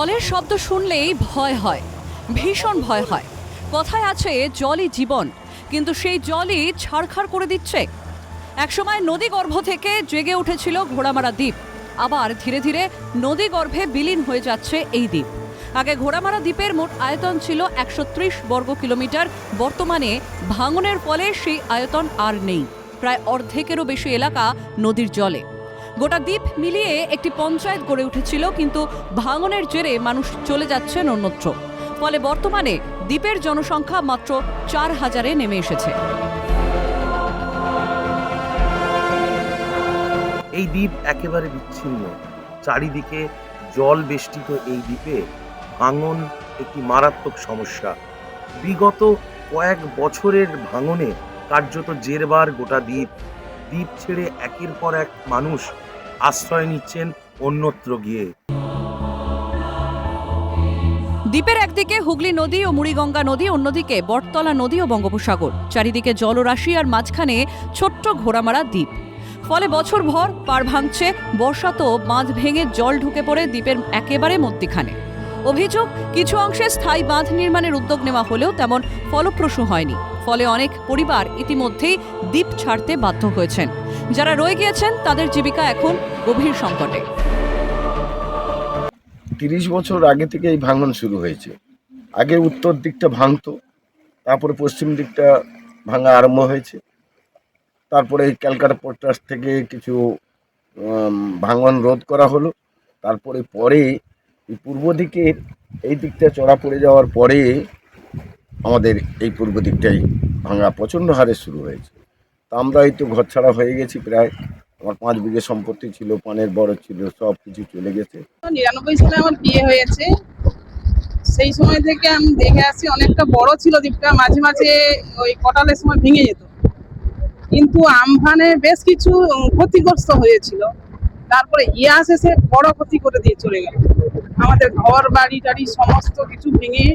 জলের শব্দ শুনলেই ভয় হয়, ভীষণ ভয় হয়। কথায় আছে, জলই জীবন, কিন্তু সেই জলই ছাড়খাড় করে দিচ্ছে। একসময় নদী গর্ভ থেকে জেগে উঠেছিল ঘোড়ামারা দ্বীপ। আবার ধীরে ধীরে নদী গর্ভে বিলীন হয়ে যাচ্ছে এই দ্বীপ। আগে ঘোড়ামারা দ্বীপের মোট আয়তন ছিল একশো ত্রিশ বর্গ কিলোমিটার। বর্তমানে ভাঙনের ফলে সেই আয়তন আর নেই। প্রায় অর্ধেকেরও বেশি এলাকা নদীর জলে। গোটা দ্বীপ মিলিয়ে একটি পঞ্চায়েত গড়ে উঠেছিল, কিন্তু ভাঙনের জেরে মানুষ চলে যাচ্ছেন অন্যত্র। ফলে বর্তমানে দ্বীপের জনসংখ্যা মাত্র চার হাজারে নেমে এসেছে। এই দ্বীপ একেবারে বিচ্ছিন্ন। চারিদিকে জল বেষ্টিত এই দ্বীপে ভাঙন একটি মারাত্মক সমস্যা। বিগত কয়েক বছরের ভাঙনে কার্যত জেরবার গোটা দ্বীপ দ্বীপ ছেড়ে একের পর এক মানুষ আশ্রয় নিচ্ছেন অন্যত্র গিয়ে। দ্বীপের একদিকে হুগলি নদী ও মুড়িগঙ্গা নদী, অন্যদিকে বটতলা নদী ও বঙ্গোপসাগর। চারিদিকে জলরাশি আর মাঝখানে ছোট্ট ঘোড়ামারা দ্বীপ। ফলে বছর ভর পার ভাঙছে বর্ষাতেও বাঁধ ভেঙে জল ঢুকে পড়ে দ্বীপের একেবারে মধ্যিখানে। অভিযোগ, কিছু অংশে স্থায়ী বাঁধ নির্মাণের উদ্যোগ নেওয়া হলেও তেমন ফলপ্রসূ হয়নি। ফলে অনেক পরিবার ইতিমধ্যেই দ্বীপ ছাড়তে বাধ্য হয়েছেন। যারা রয়ে গিয়েছেন, তাদের জীবিকা এখন গভীর সংকটে। তিরিশ বছর আগে থেকে এই ভাঙন শুরু হয়েছে। আগে উত্তর দিকটা ভাঙতো, তারপরে পশ্চিম দিকটা ভাঙা আরম্ভ হয়েছে। তারপরে এই ক্যালকাটা পোর্টাস থেকে কিছু ভাঙন রোধ করা হলো। তারপরে পরে এই পূর্ব দিকের এই দিকটা চড়া পড়ে যাওয়ার পরে আমাদের এই পূর্ব দিকটাই ভাঙা প্রচণ্ড হারে শুরু হয়েছে। তা আমরা এই তো ঘর ছাড়া হয়ে গেছি প্রায়। আমার পাঁচ বিঘে সম্পত্তি ছিল, পানের বড় ছিল, সব কিছু চলে গেছে। নিরানব্বই সালে আমার বিয়ে হয়েছে। সেই সময় থেকে আমি দেখে আসি অনেকটা বড় ছিল দ্বীপটা, মাঝে মাঝে ওই কটালের সময় ভেঙে যেত। কিন্তু আমফানে বেশ কিছু ক্ষতিগ্রস্ত হয়েছিল। তারপরে ইয়াস এসে বড় ক্ষতি করে দিয়ে চলে গেল। আমাদের ঘর বাড়ি টাড়ি সমস্ত কিছু ভেঙে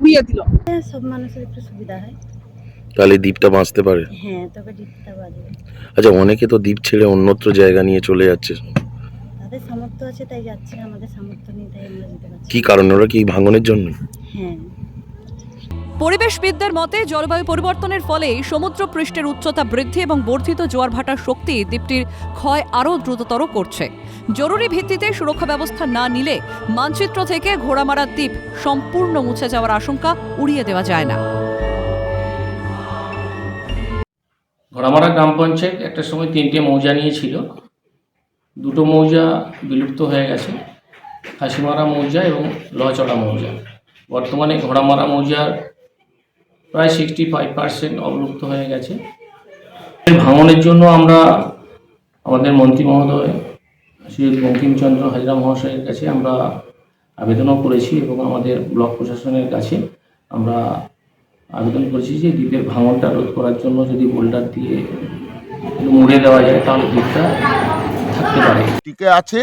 উড়িয়ে দিল। সব মানুষের একটু সুবিধা হয়। তাহলে দ্বীপটা বাঁচতে পারে? হ্যাঁ তবে ডিপটা বাজবে আচ্ছা অনেকে তো দ্বীপ ছেড়ে অন্যত্র জায়গা নিয়ে চলে যাচ্ছে। তাদের সামর্থ্য আছে তাই যাচ্ছে। আমাদের সামর্থ্য নেই তাই আমরা যেতে পারছি কি কারণে? ওরা কি ভাঙনের জন্য? হ্যাঁ। পরিবেশবিদদের মতে, জলবায়ু পরিবর্তনের ফলে সমুদ্র পৃষ্ঠের উচ্চতা বৃদ্ধি এবং বর্ধিত জোয়ার ভাটার শক্তি দ্বীপটির ক্ষয় আরও দ্রুততর করছে। জরুরি ভিত্তিতে সুরক্ষা ব্যবস্থা না নিলে মানচিত্র থেকে ঘোড়ামারা দ্বীপ সম্পূর্ণ মুছে যাওয়ার আশঙ্কা উড়িয়ে দেওয়া যায় না। ঘোড়ামারা গ্রাম পঞ্চায়েত একটা সময় তিনটে মৌজা নিয়েছিল। দুটো মৌজা বিলুপ্ত হয়ে গেছে হাসিমারা মৌজা এবং লচড়া মৌজা। বর্তমানে ঘোড়ামারা মৌজার প্রায় সিক্সটি ফাইভ পার্সেন্ট অবলুপ্ত হয়ে গেছে। ভাঙনের জন্য আমরা আমাদের মন্ত্রী মহোদয় শ্রী বঙ্কিমচন্দ্র হাজরা মহাশয়ের কাছে আমরা আবেদনও করেছি এবং আমাদের ব্লক প্রশাসনের কাছে আমরা আবেদন করেছি যে দ্বীপের ভাঙনটা রোধ করার জন্য যদি বোল্ডার দিয়ে মুড়ে দেওয়া যায়, তাহলে দ্বীপটা থাকতে পারে। টিকে আছে।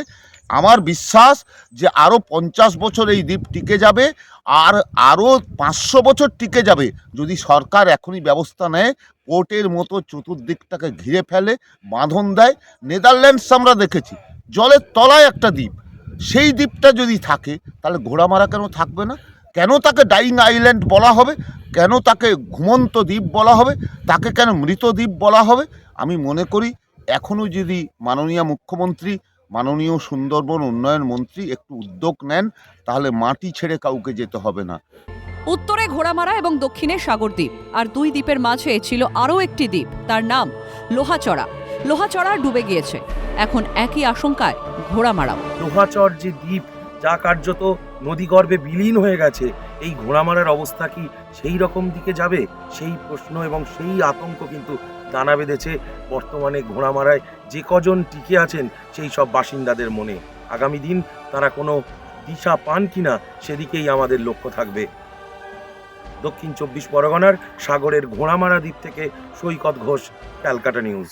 আমার বিশ্বাস যে আরও পঞ্চাশ বছর এই দ্বীপ টিকে যাবে। আর আরও পাঁচশো বছর টিকে যাবে। যদি সরকার এখনই ব্যবস্থা নেয়, কোর্টের মতো চতুর্দিকটাকে ঘিরে ফেলে, বাঁধন দেয়, নেদারল্যান্ডস আমরা দেখেছি, জলের তলায় একটা দ্বীপ। সেই দ্বীপটা যদি থাকে, তাহলে ঘোড়ামারা কেন থাকবে না? কেন তাকে ডাইং আইল্যান্ড বলা হবে? কেন তাকে ঘুমন্ত দ্বীপ বলা হবে? তাকে কেন মৃত দ্বীপ বলা হবে? আমি মনে করি এখনও যদি মাননীয় মুখ্যমন্ত্রী মাননীয় সুন্দরবন উন্নয়ন মন্ত্রী একটু উদ্যোগ নেন তাহলে মাটি ছেড়ে কাউকে যেতে হবে না। উত্তরে ঘোড়ামারা এবং দক্ষিণে সাগরদ্বীপ আর দুই দ্বীপের মাঝে ছিল আরও একটি দ্বীপ তার নাম লোহাচড়া। লোহাচড়া ডুবে গিয়েছে। এখন একই আশঙ্কায় ঘোড়ামারাও। লোহাচর যে দ্বীপ যা কার্যত নদীগর্ভে বিলীন হয়ে গেছে এই ঘোড়ামারার অবস্থা কি সেই রকম দিকে যাবে? সেই প্রশ্ন এবং সেই আতঙ্ক কিন্তু দানা বেঁধেছে বর্তমানে ঘোড়ামারায় যে কজন টিকে আছেন সেই সব বাসিন্দাদের মনে। আগামী দিন তারা কোনো দিশা পান কিনা সেদিকেই আমাদের লক্ষ্য থাকবে। দক্ষিণ চব্বিশ পরগনার সাগরের ঘোড়ামারা দ্বীপ থেকে সৈকত ঘোষ, ক্যালকাটা নিউজ।